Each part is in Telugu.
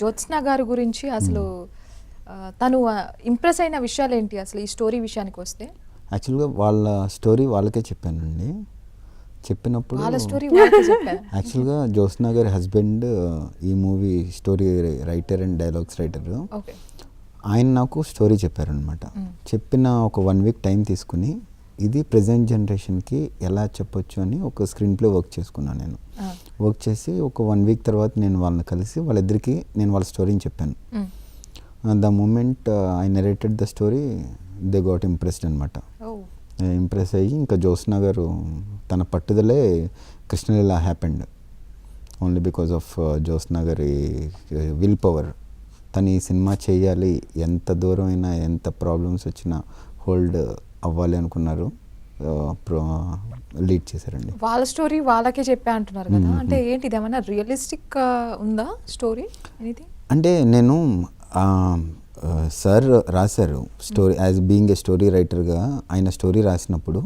జ్యోత్స్న గారి గురించి అసలు తను ఇంప్రెస్ అయిన విషయాలు ఏంటి అసలు ఈ స్టోరీ విషయానికి వస్తే? యాక్చువల్గా వాళ్ళ స్టోరీ వాళ్ళకే చెప్పానండి. చెప్పినప్పుడు వాళ్ళ స్టోరీ యాక్చువల్గా జ్యోత్స్న గారి హస్బెండ్ ఈ movie story writer and dialogues writer. ఆయన నాకు స్టోరీ చెప్పారనమాట చెప్పిన ఒక వన్ వీక్ టైం తీసుకుని ఇది ప్రజెంట్ జనరేషన్కి ఎలా చెప్పొచ్చు అని ఒక స్క్రీన్ ప్లే వర్క్ చేసుకున్నాను నేను. వర్క్ చేసి ఒక వన్ వీక్ తర్వాత నేను వాళ్ళని కలిసి వాళ్ళిద్దరికి నేను వాళ్ళ స్టోరీని చెప్పాను. The moment I narrated the story they got impressed అనమాట ఇంప్రెస్ అయ్యి ఇంకా జ్యోత్స్న గారు తన పట్టుదలే Krishnaleela happened only because of Jyotsna గారి విల్ పవర్ తను ఈ సినిమా చేయాలి ఎంత దూరం అయినా ఎంత ప్రాబ్లమ్స్ వచ్చినా హోల్డ్ అవ్వాలి అనుకున్నారు. లీడ్ చేశారండి. వాళ్ళ స్టోరీ వాళ్ళకే చెప్పా అంటున్నారు కదా. అంటే ఏంటి ఇది ఏమన్నా రియలిస్టిక్ ఉందా స్టోరీ? ఎనీథింగ్? అంటే నేను సార్ రాశారు story as being a story రైటర్గా ఆయన స్టోరీ రాసినప్పుడు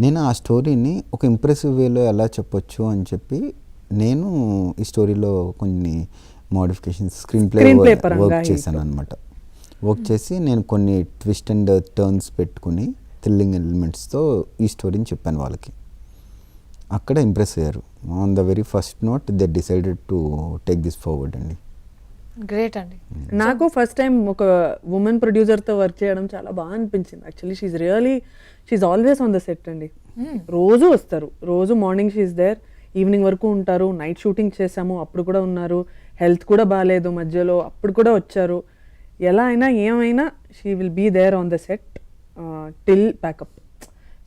నేను ఆ స్టోరీని ఒక ఇంప్రెసివ్ వేలో ఎలా చెప్పొచ్చు అని చెప్పి నేను ఈ స్టోరీలో కొన్ని మోడిఫికేషన్స్ స్క్రీన్ ప్లే వర్క్. చేశాను అనమాట వర్క్ చేసి నేను కొన్ని ట్విస్ట్ అండ్ టర్న్స్ పెట్టుకుని థ్రిల్లింగ్ ఎలిమెంట్స్తో ఈ స్టోరీని చెప్పాను వాళ్ళకి. అక్కడ ఇంప్రెస్ అయ్యారు. On the very first note they decided to take this forward అండి. గ్రేట్ అండి. నాకు ఫస్ట్ టైం ఒక ఉమెన్ ప్రొడ్యూసర్తో వర్క్ చేయడం చాలా బాగా అనిపించింది. Actually she's really she's always on the set అండి. రోజు వస్తారు. రోజు మార్నింగ్ షీఈ్ దేర్ ఈవినింగ్ వరకు ఉంటారు. నైట్ షూటింగ్ చేసాము అప్పుడు కూడా ఉన్నారు. హెల్త్ కూడా బాగాలేదు మధ్యలో. అప్పుడు కూడా వచ్చారు. ఎలా అయినా ఏమైనా she will be there on the set till packup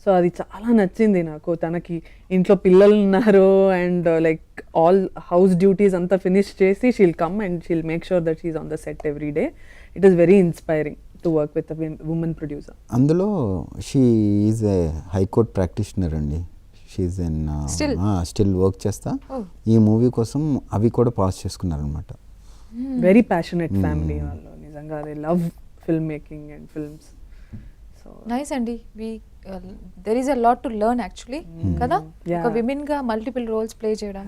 so అది చాలా నచ్చింది నాకు. తనకి ఇంట్లో పిల్లలు ఉన్నారు and like all house duties అంతా ఫినిష్ చేసి she'll come and she'll make sure that she's on the set every day it is very inspiring to work with women producer అందులో she is a high court practitioner అండి. షీఈ్ ఎన్ Still? స్టిల్ వర్క్ చేస్తా. Oh. ఈ మూవీ కోసం అవి కూడా పాస్ చేసుకున్నారనమాట వెరీ ప్యాషనెట్ ఫ్యామిలీ వాళ్ళు. నిజంగా they love film making and films so nice అండి we there is a lot to learn actually కదా? ఒక. విమెన్గా మల్టిపుల్ రోల్స్ ప్లే చేయడం.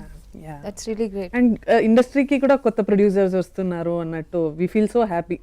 దట్స్ రియలీ గ్రేట్ అండ్ ఇండస్ట్రీకి కూడా కొత్త ప్రొడ్యూసర్స్ వస్తున్నారు అన్నట్టు వి ఫీల్ సో హ్యాపీ